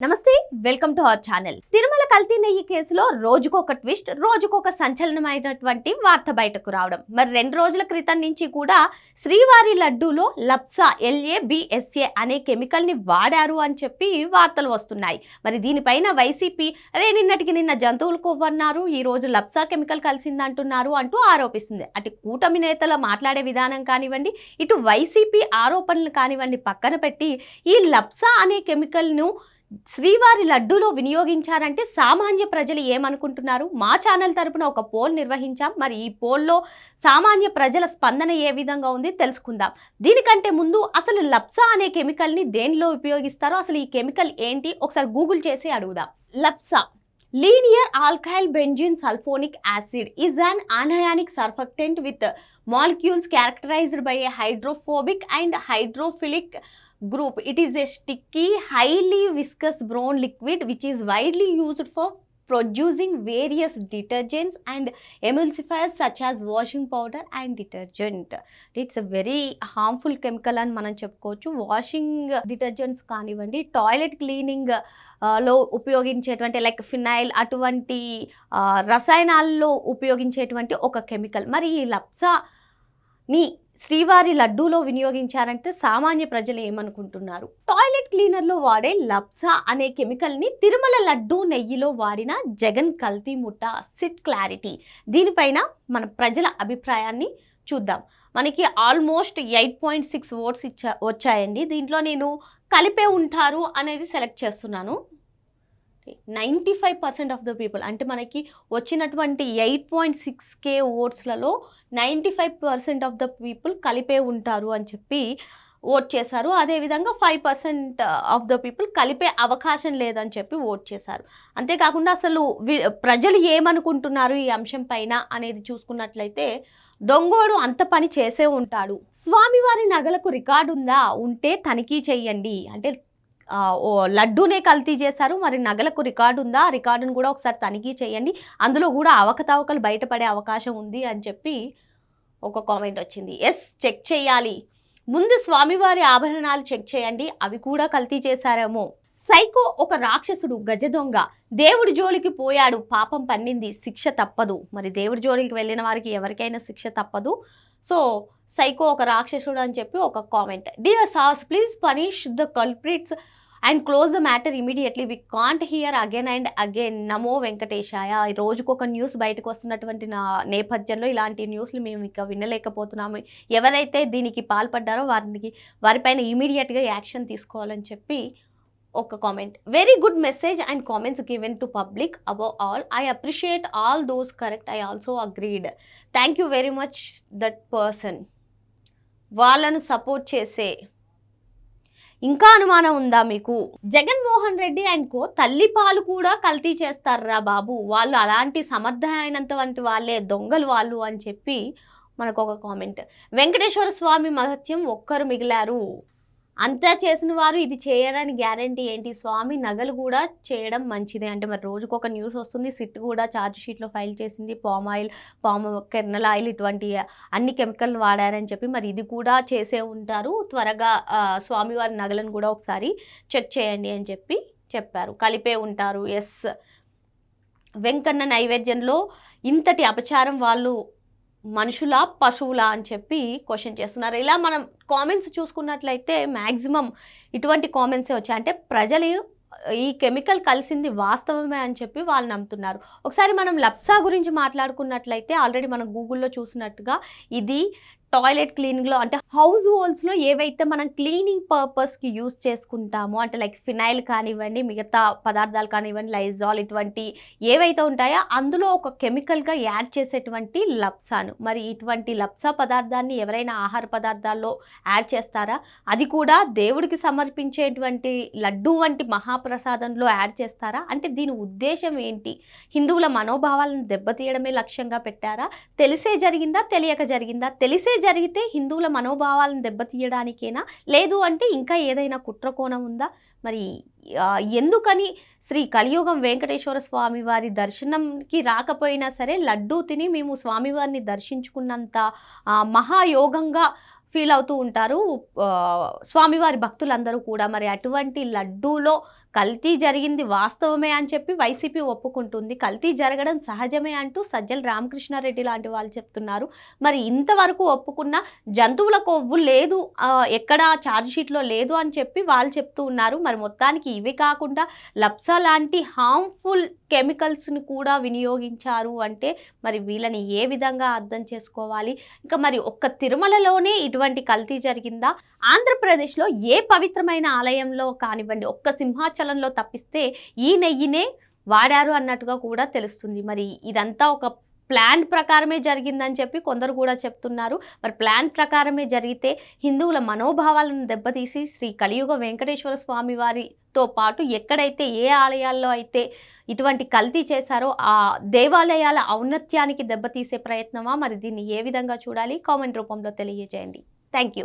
నమస్తే welcome to our channel. Tirumala కల్తీ నెయ్యి కేసులో రోజుకొక ట్విస్ట్ రోజుకొక సంచలనమైనటువంటి వార్త బయటకు రావడం. మరి రెండు రోజుల క్రితం నుంచి కూడా శ్రీవారి లడ్డూలో లప్సా ఎల్ఏబిఎస్ఏ అనే కెమికల్ని వాడారు అని చెప్పి వార్తలు వస్తున్నాయి. మరి దీనిపైన వైసీపీ అరే నిన్నటికి నిన్న జంతువులు కొవ్వన్నారు ఈ రోజు లప్సా కెమికల్ కలిసిందంటున్నారు అంటూ ఆరోపిస్తుంది. అటు కూటమి నేతల మాట్లాడే విధానం కానివ్వండి ఇటు వైసీపీ ఆరోపణలు కానివ్వండి పక్కన పెట్టి ఈ లప్సా అనే కెమికల్ను శ్రీవారి లడ్డూలో వినియోగించారంటే సామాన్య ప్రజలు ఏమనుకుంటున్నారు? మా ఛానల్ తరపున ఒక పోల్ నిర్వహించాం. మరి ఈ పోల్లో సామాన్య ప్రజల స్పందన ఏ విధంగా ఉంది తెలుసుకుందాం. దీనికంటే ముందు అసలు లప్సా అనే కెమికల్ని దేనిలో ఉపయోగిస్తారో అసలు ఈ కెమికల్ ఏంటి? ఒకసారి గూగుల్ చేసి అడుగుదాం. LABSA linear alkyl benzene sulfonic acid is an anionic surfactant with molecules characterised by a hydrophobic and hydrophilic group. It is a sticky, highly viscous brown liquid which is widely used for producing various detergents and emulsifiers such as washing powder and detergent. It's very harmful chemical అని మనం చెప్పుకోవచ్చు washing detergents కానివ్వండి toilet క్లీనింగ్లో ఉపయోగించేటువంటి like phenyl అటువంటి ఆ, రసాయనాల్లో ఉపయోగించేటువంటి ఒక chemical మరి ఈ లప్సాని శ్రీవారి లడ్డూలో వినియోగించారంటే సామాన్య ప్రజలు ఏమనుకుంటున్నారు? టాయిలెట్ క్లీనర్లో వాడే లప్సా అనే కెమికల్ని తిరుమల లడ్డూ నెయ్యిలో వాడిన జగన్ కల్తీ ముఠ సిట్ క్లారిటీ. దీనిపైన మన ప్రజల అభిప్రాయాన్ని చూద్దాం. మనకి almost eight point six votes ఇచ్చా వచ్చాయండి. దీంట్లో నేను కలిపే ఉంటారు అనేది సెలెక్ట్ చేస్తున్నాను. Ninety five percent of the people అంటే మనకి వచ్చినటువంటి eight point six K ఓట్స్లలో ninety five percent of the people కలిపే ఉంటారు అని చెప్పి ఓట్ చేశారు. అదేవిధంగా five percent of the people కలిపే అవకాశం లేదని చెప్పి ఓట్ చేశారు. అంతేకాకుండా అసలు వి- ప్రజలు ఏమనుకుంటున్నారు ఈ అంశం పైన అనేది చూసుకున్నట్లయితే దొంగోడు అంత పని చేసే ఉంటాడు. స్వామివారి నగలకు రికార్డు ఉందా ఉంటే తనిఖీ చేయండి అంటే లడ్డూనే కల్తీ చేశారు. మరి నగలకు రికార్డు ఉందా? ఆ రికార్డును కూడా ఒకసారి తనిఖీ చేయండి. అందులో కూడా అవకతవకలు బయటపడే అవకాశం ఉంది అని చెప్పి ఒక కామెంట్ వచ్చింది. ఎస్ చెక్ చేయాలి. ముందు స్వామివారి ఆభరణాలు చెక్ చేయండి. అవి కూడా కల్తీ చేశారేమో. సైకో ఒక రాక్షసుడు గజ దొంగ. దేవుడి జోలికి పోయాడు. పాపం పన్నింది. శిక్ష తప్పదు. మరి దేవుడి జోలికి వెళ్ళిన వారికి ఎవరికైనా శిక్ష తప్పదు. సో సైకో ఒక రాక్షసుడు అని చెప్పి ఒక comment. Dear sauce please punish the culprits and close the matter immediately we can't hear again and again నమో వెంకటేశాయ ఈ రోజుకు ఒక న్యూస్ బయటకు వస్తున్నటువంటి నా నేపథ్యంలో ఇలాంటి న్యూస్లు మేము ఇక వినలేకపోతున్నాము. ఎవరైతే దీనికి పాల్పడ్డారో వారికి వారిపైన ఇమీడియట్గా యాక్షన్ తీసుకోవాలని చెప్పి ఒక comment very good message and comments given to public above all I appreciate all those correct I also agreed thank you very much that person వాళ్ళను సపోర్ట్ చేసే ఇంకా అనుమానం ఉందా మీకు? జగన్మోహన్ రెడ్డి అండ్ కో తల్లి పాలు కూడా కల్తీ చేస్తారా బాబు? వాళ్ళు అలాంటి సమర్థమైనంత వంటి వాళ్ళే దొంగలు వాళ్ళు అని చెప్పి మనకు ఒక కామెంట్. వెంకటేశ్వర స్వామి మహత్యం ఒక్కరు మిగిలారు. అంతా చేసిన వారు ఇది చేయడానికి గ్యారంటీ ఏంటి? స్వామి నగలు కూడా చేయడం మంచిదే. అంటే మరి రోజుకు ఒక న్యూస్ వస్తుంది సిట్ కూడా ఛార్జ్ షీట్లో ఫైల్ చేసింది palm oil palm kernel oil ఇటువంటి అన్ని కెమికల్ వాడారని చెప్పి మరి ఇది కూడా చేసే ఉంటారు. త్వరగా స్వామివారి నగలను కూడా ఒకసారి చెక్ చేయండి అని చెప్పి చెప్పారు. కలిపే ఉంటారు. ఎస్. వెంకన్న నైవేద్యంలో ఇంతటి అపచారం వాళ్ళు మనుషులా పశువులా అని చెప్పి క్వశ్చన్ చేస్తున్నారు. ఇలా మనం కామెంట్స్ చూసుకున్నట్లయితే మ్యాక్సిమం ఇటువంటి కామెంట్సే వచ్చాయి. అంటే ప్రజలు ఈ కెమికల్ కలిసింది వాస్తవమే అని చెప్పి వాళ్ళు నమ్ముతున్నారు. ఒకసారి మనం లప్సా గురించి మాట్లాడుకున్నట్లయితే ఆల్రెడీ మనం గూగుల్లో చూసినట్టుగా ఇది టాయిలెట్ క్లీనింగ్లో అంటే హౌస్ హోల్స్లో ఏవైతే మనం క్లీనింగ్ పర్పస్కి యూస్ చేసుకుంటామో అంటే లైక్ ఫినైల్ కానివ్వండి మిగతా పదార్థాలు కానివ్వండి లైజాల్ ఇటువంటి ఏవైతే ఉంటాయో అందులో ఒక కెమికల్గా యాడ్ చేసేటువంటి లప్సాను మరి ఇటువంటి లప్సా పదార్థాన్ని ఎవరైనా ఆహార పదార్థాల్లో యాడ్ చేస్తారా? అది కూడా దేవుడికి సమర్పించేటువంటి లడ్డు వంటి మహాప్రసాదంలో యాడ్ చేస్తారా? అంటే దీని ఉద్దేశం ఏంటి? హిందువుల మనోభావాలను దెబ్బతీయడమే లక్ష్యంగా పెట్టారా? తెలిసే జరిగిందా? తెలియక జరిగిందా? తెలిసే జరిగితే హిందువుల మనోభావాలను దెబ్బతీయడానికేనా? లేదు అంటే ఇంకా ఏదైనా కుట్రకోణం ఉందా? మరి ఎందుకని శ్రీ కలియుగం వెంకటేశ్వర స్వామి వారి దర్శనంకి రాకపోయినా సరే లడ్డూ తిని మేము స్వామివారిని దర్శించుకున్నంత మహాయోగంగా ఫీల్ అవుతూ ఉంటారు స్వామివారి భక్తులందరూ కూడా. మరి అటువంటి లడ్డూలో కల్తీ జరిగింది వాస్తవమే అని చెప్పి వైసీపీ ఒప్పుకుంటుంది. కల్తీ జరగడం సహజమే అంటూ సజ్జల రామకృష్ణారెడ్డి లాంటి వాళ్ళు చెప్తున్నారు. మరి ఇంతవరకు ఒప్పుకున్న జంతువుల కొవ్వు లేదు ఎక్కడా ఎక్కడ ఛార్జ్ షీట్లో లేదు అని చెప్పి వాళ్ళు చెప్తూ ఉన్నారు. మరి మొత్తానికి ఇవి కాకుండా లప్సా లాంటి హార్మ్ఫుల్ కెమికల్స్ని కూడా వినియోగించారు అంటే మరి వీళ్ళని ఏ విధంగా అర్థం చేసుకోవాలి? ఇంకా మరి ఒక్క తిరుమలలోనే ఇటువంటి కల్తీ జరిగిందా? ఆంధ్రప్రదేశ్లో ఏ పవిత్రమైన ఆలయంలో కానివ్వండి ఒక్క సింహాచలంలో తప్పిస్తే ఈ నెయ్యినే వాడారు అన్నట్టుగా కూడా తెలుస్తుంది. మరి ఇదంతా ఒక ప్లాన్ ప్రకారమే జరిగిందని చెప్పి కొందరు కూడా చెప్తున్నారు. మరి ప్లాన్ ప్రకారమే జరిగితే హిందువుల మనోభావాలను దెబ్బతీసి శ్రీ కలియుగ వెంకటేశ్వర స్వామి వారితో పాటు ఎక్కడైతే ఏ ఆలయాల్లో అయితే ఇటువంటి కల్తీ చేశారో ఆ దేవాలయాల ఔన్నత్యానికి దెబ్బతీసే ప్రయత్నమా? మరి దీన్ని ఏ విధంగా చూడాలి? కామెంట్ రూపంలో తెలియజేయండి. Thank you